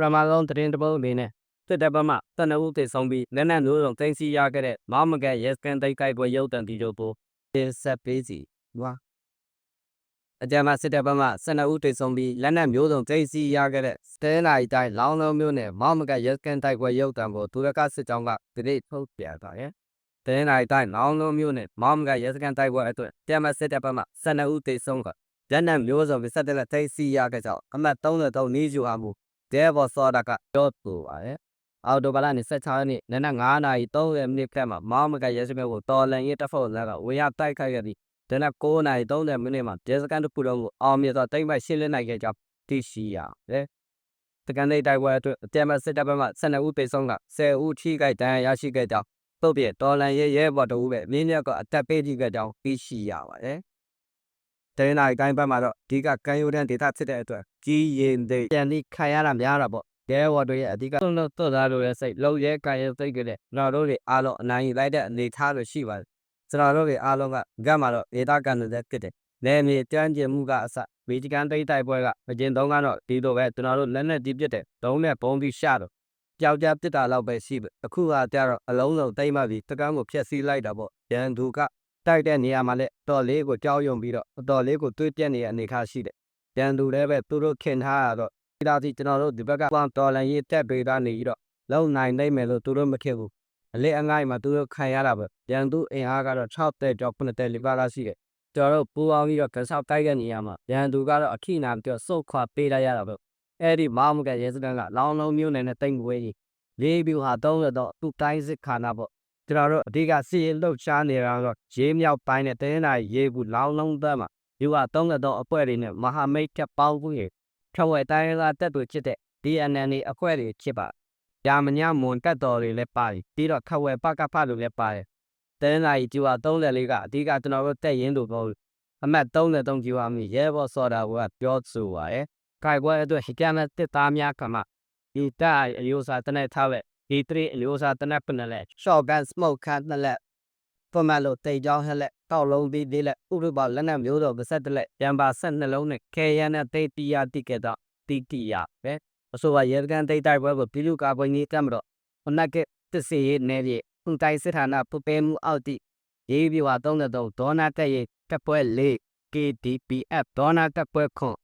ပရမလုံးသတင်းတပုတ်အနေနဲ့စစ်တပ်ဘက်မှတနအုပ်သိဆုံးပြီးလက်နက်မျိုးစုံတင်စီရခဲ့တဲ့မောင်မကက်ရဲစကန်တိုက်ခိုက်ပွဲရုပ်တံတီတို့ကိုတင်ဆက်ပေးစီဝါအကြမ်းဖက်စစ်တပ်ဘက်မှ12ဦးတိတ်ဆုံးပြီးလက်နက်မျိုးစုံတင်စီရခဲ့တဲ့စတဲနိုင်တိုင်းလောင်းလုံးမျိုးနဲ့မောင်မကက်ရဲစကန်တိုက်ပွဲရုပ်တံကိုဒုရကစစ်ကြောင်းကတိတ်ထုတ်ပြန်တာရဲ့တဲနိုင်တိုင်းလောင်းလုံးမျိုးနဲ့မောင်မကက်ရဲစကန်တိုက်ပွဲအတွက်တမစစ်တပ်ဘက်မှ12ဦးတိတ်ဆုံးကလက်နက်မျိုးစုံစက်တဲ့လက်တင်စီရခဲ့ကြောင်းအမှတ်33နေကျူအားမူ တဲဘော်စောဒကပြောဆိုပါရဲ့အော်တိုဘာလ26ရက်နေ့နနက်9နာရီ30မိနစ်ခန့်မှာမောင်မကရဲစခန်းကိုတော်လန်ရေးတပ်ဖွဲ့လက်ကဝေယတိုက်ခိုက်ခဲ့ပြီးဒနက်9နာရီ30မိနစ်မှာရဲစခန်းတစ်ခုလုံးကိုအောင်မြင်စွာတိမ့်ပိုက်ရှင်းလင်းနိုင်ခဲ့ကြောင်းသိရှိရတယ်။တကန်လေးတိုက်ပွဲအတွက်အကြမ်းဖက်စစ်တပ်ဘက်မှ12ဦးသေဆုံးက10ဦးထိခိုက်ဒဏ်ရာရရှိခဲ့ကြောင်းပုတ်ပြတော်လန်ရေးရဲဘော်တို့ပဲမင်းမြတ်ကအတက်ပေးကြည့်ခဲ့ကြောင်းသိရှိရပါတယ်။ တရင်နိုင်ကိုင်းဘက်မှာတော့အဓိကကံယူတဲ့ဒေတာဖြစ်တဲ့အတွက်ကြီးရင်တွေပြန်ပြီးခံရတာများတာပေါ့ရဲဝတ်တို့ရဲ့အဓိကသွန်လို့သွတ်သားတို့ရဲ့စိတ်လုံရဲကာရဲစိတ်ကလေးကျွန်တော်တို့တွေအားလုံးအနိုင်ယူလိုက်တဲ့အနေအထားတွေရှိပါတယ်ကျွန်တော်တို့တွေအားလုံးကဂတ်မှာတော့ဒေတာကန်တဲ့ဖြစ်တယ်လဲမြေတန်းကျင်မှုကအစဗီဂျကန်တိတ်တိုက်ပွဲကအကျဉ်သုံးကတော့ဒီလိုပဲကျွန်တော်တို့လက်နဲ့တီးပြစ်တဲ့ဒုံးနဲ့ဘုံပြီးရှာတော့ပျောက်ကြားပစ်တာတော့ပဲရှိပဲအခုကကြတော့အလုံးစုံတိတ်မှပြီးတကန်းကိုဖျက်ဆီးလိုက်တာပေါ့ရန်သူက တိုက်တဲ့နေရာမှာလည်းတော်လေးကိုကြောက်ရွံ့ပြီးတော့အတော်လေးကိုတွေးပြက်နေတဲ့အနေအထားရှိတယ်ရန်သူလည်းပဲသူတို့ခင်ထားရတော့ဒီလာစီကျွန်တော်တို့ဒီဘက်ကပေါင်းတော်လန်ရေးတက်ပေးတာနေပြီးတော့လုံနိုင်နိုင်မယ်လို့သူတို့မထင်ဘူးအလေးအငိုက်မှာသူတို့ခံရတာပဲရန်သူအင်အားကတော့6တဲ့ကြောက်9တဲ့လီပါလာရှိတယ်ကျွန်တော်တို့ပူအောင်ပြီးတော့ကစားတိုက်တဲ့နေရာမှာရန်သူကတော့အခိနာပြီးတော့စုတ်ခွာပေးလိုက်ရတာပဲအဲ့ဒီမောင်မကရဲစတန်းကလောင်းလုံးမျိုးနယ်နဲ့တိတ်မွေးကြီးလေးပြူဟာတုံးရတော့သူ့တိုင်းစစ်ခါနာပေါ့ ကျွန်တော်တို့အဓိကစီရင်လှုပ်ရှားနေတာတော့ရေးမြောက်ပိုင်းနဲ့တင်းနာရေးဘူးလောင်းလုံးသက်မှာဒီကတုံးရတော့အပွဲတွေနဲ့မဟာမိတ်ချက်ပေါင်းဘူးရေထဝဲတိုင်းလာတက်သူဖြစ်တဲ့ DNN အခွဲတွေဖြစ်ပါ။ယာမညမွန်တက်တော်တွေလည်းပါတယ်။ပြီးတော့ခဝဲပကဖလို့လည်းပါတယ်။တဲနိုင်ကျူဟာ34ကအဓိကကျွန်တော်တို့တက်ရင်တို့ပေါ့။အမတ်33ကျူဟာမိရဲဘော်စော်တာကပြောဆိုပါရဲ့။ခိုင်ပွဲအတွက်ဟိကမတစ်သားများကမှဒီတိုင်အယိုစာတနဲ့ထား ဝဲဒီ3အယိုစာတနဲ့ပနလက် shotgun smoke ခတ်နဲ့လက်ဖမလို့တိတ်ကြောင်းဟက်လက်ကောက်လုံးပြီးလေးလက်ဥရုပလက်နက်မျိုးတော်ပါဆက်တလက်ရံပါဆက်နှလုံးနဲ့ခဲရန်နဲ့တိတ်တီယာတိကဲတော့တိတိယပဲအဆိုပါရေကန်တိတ်တိုက်ပွဲကိုပြည်လူကာပွင့်ကြီးကမ်းမတော့ဟနက်ကတစီရဲ့နေပြေပုံတိုင်စစ်ဌာနပပေမှုအောက်တိရေးပြဝ33ဒေါနာတက်ရဲ့တက်ပွဲ၄ KDPF ဒေါနာတက်ပွဲခွန်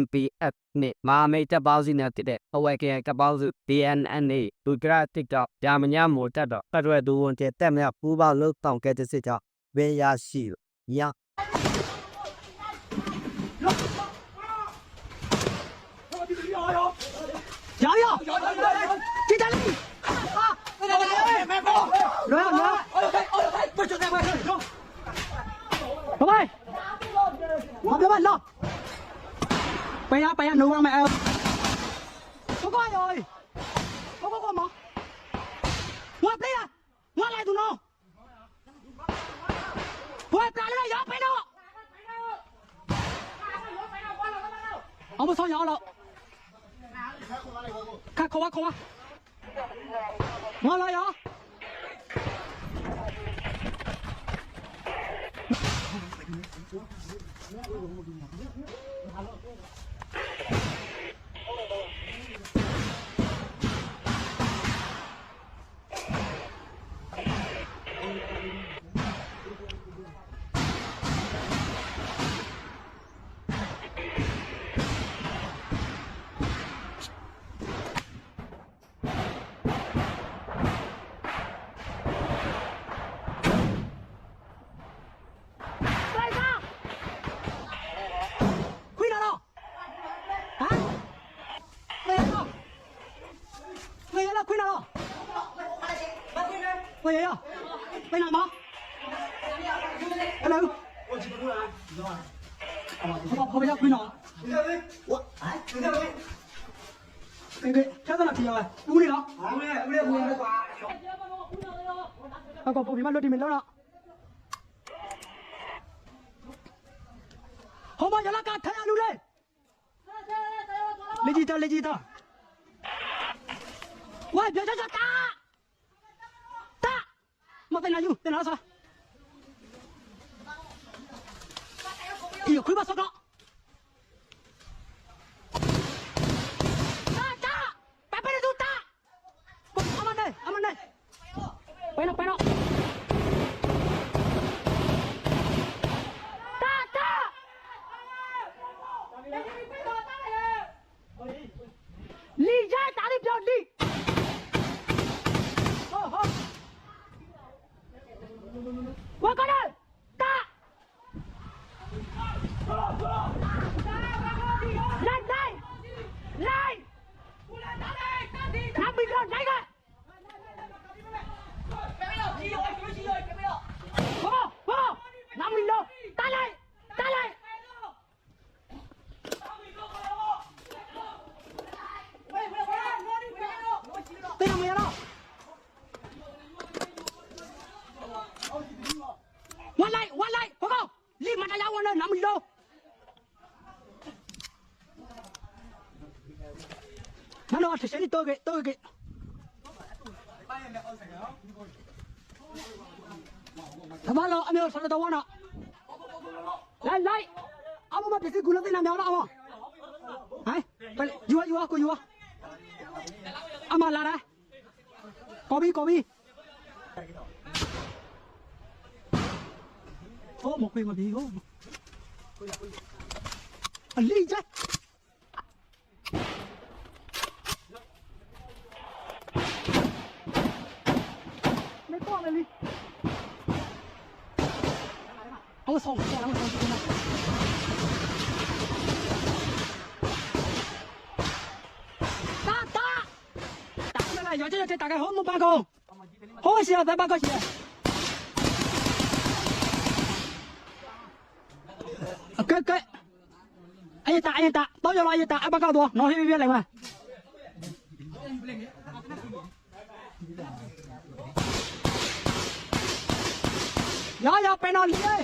MPF နဲ့မာမိတ်တပ်ပေါင်းစီနဲ့တည်တဲ့အဝဲကဲတပ်ပေါင်းစု DNNA ဒုကရတစ်တော့ဂျာမညာမိုတက်တော့ပတ်ရွယ်သူဝန်ကျတက်မြပူးပေါင်းလုံးတောင်ကဲတဲ့စစ်ကြောင့်ဝေရရှိရ Paya, paya, nuwang mẹ ơi Chúng coi rồi Không có con mà Ngoạp đi à Ngoạp lại tụi nó Ngoạp lại đây, gió phải đâu Ông mà sao nhỏ đâu Khá khô quá, khô quá Ngoạp lại gió 我我我我我我我我我我也要，班长忙。Hello。我起不出了，你走吧。你他妈跑回家干啥？刘，我，哎，刘建伟。刘哥，车上那皮袄呢？乌料。乌料，乌料，乌料的瓜。那个包皮万落地没捞。好嘛，要拉架，抬阿刘嘞。来来来，大家快。喂，别叫叫打。在哪有在哪撒。哎快把扫干 Stop! à thì sẽ đi tôi cái tôi cái thằng ba lo anh ơi sao lại tao quan à lại lại ông mà biết cái cú lên tên làm nhau đó à, hả? Vậy vua vua cô vua. Ông mà là đấy. Có bi có bi. Ô một quyền mà bị ô anh đi chết. 没过来哩！我送你，我送你。打打！打过来！要接要接！打开！好木罢工，好些啊！再罢工些。给给！哎打哎打！老叫老叫打！阿木告诉我，弄些边来嘛。 อย่าอย่าไปนอนเลย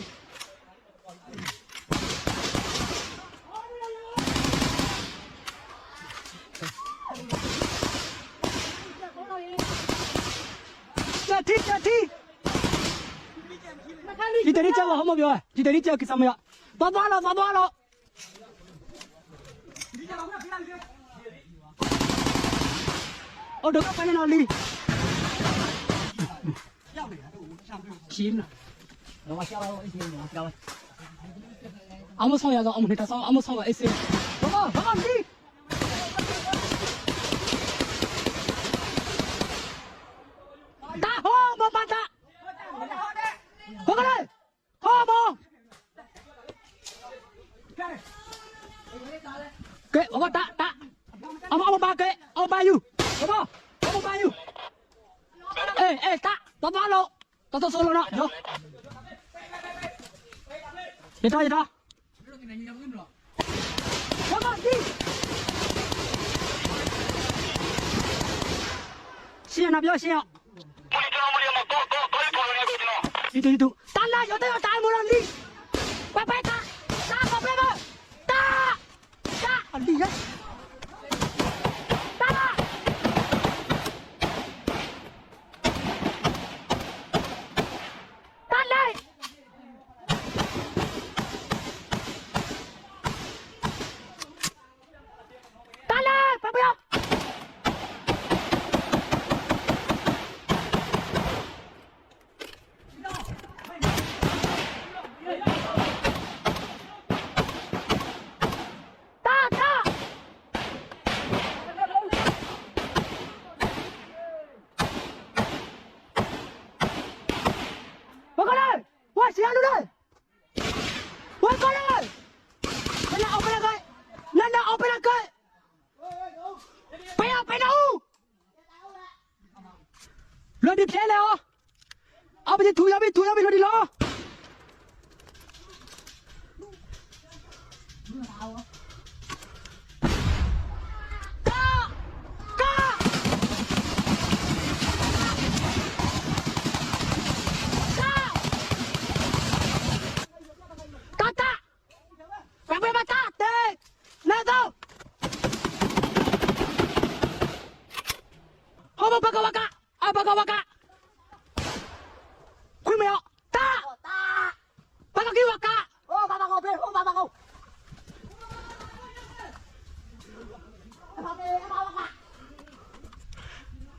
这踢这踢，你这里叫我好目标哎，你这里叫给什么呀？抓抓了抓抓了。哦，这个反正哪里？要你啊，都上不去。行了。 아무 성야가 어머니 타서 아무 성가 있어요. 엄마, 엄마, 니! 别打，别打！小兄弟，信仰那比较信仰。我一定要，我一定要搞搞一炮子。打哪有都要打一炮子人。快打，打，别打，打，打！厉害。 เลยเหรอเอาไปจะถุยเอาไปถุยเอาไปถุยดิเหรอバカバカあバカバカ有没有打打？把他给我打！哦，把刀给我！把刀给我！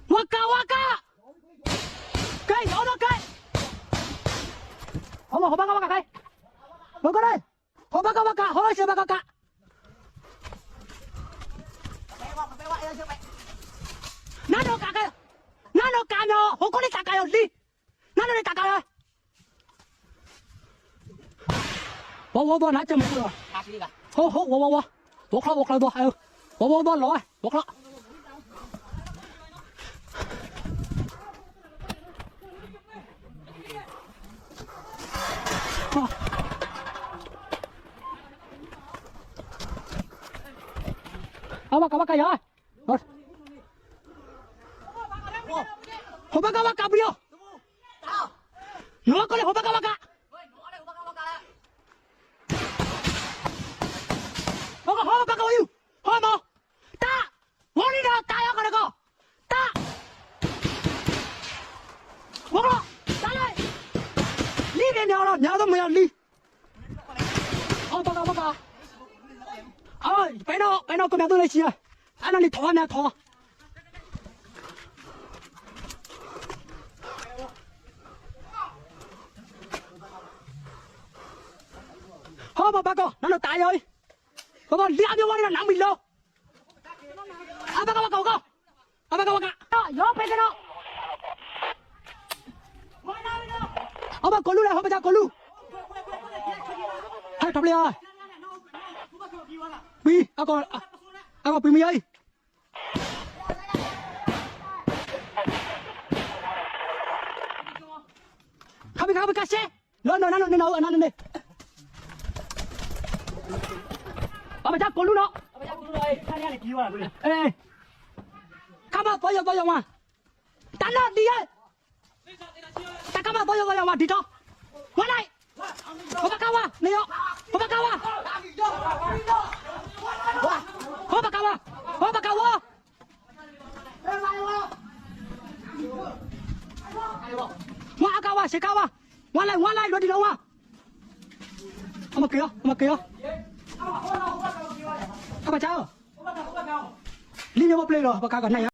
我干我干！开，我都开！好嘛，我把刀给我开。我过来，我把刀给我，好使把刀给我。哪能干开？哪能干？我过来杀干掉你！ 나는 왜 닦아요? 워워워 나 좀. 호호 워워워. 워클라 워클라 너 아유. 워워워 너 워클라. 아와까 와까야. 호박아 와까 부려. 我过嚟好巴卡巴卡。我过好巴卡巴卡。我过好巴卡卡。好，打，往里打，打。我过嚟打。我过打。你，你别鸟了，鸟都不要。你。好，打。巴。打。好，摆到，摆到。姑娘都嚟钱啊。啊，那里逃啊？你逃。ko, nanatay hoy. Kung liam yung wala nang milo. Abaga waka cái đó, waka. Yo pwede no. này không la hoba ja kolu. Hai tập lia. Bi, ako ako pimi ai. Kami kami kasih. Lo no no no no no no no. Bà chắc con luôn đó. Bà mày chắc con luôn rồi. Thằng này đi Apa jak kolu no? Apa jak kolu no? Kalian ada jiwa boleh. Eh. Kamu boyo boyo mah. Tanah dia. Tak kamu boyo boyo cao à, to. Walai. Bapak kawa, niyo. Bapak kawa. Bapak kawa. Bapak kawa. Wa kawa, si kawa. Walai, walai, à, di lawa. Kamu kira, kamu kira. Có 刚那样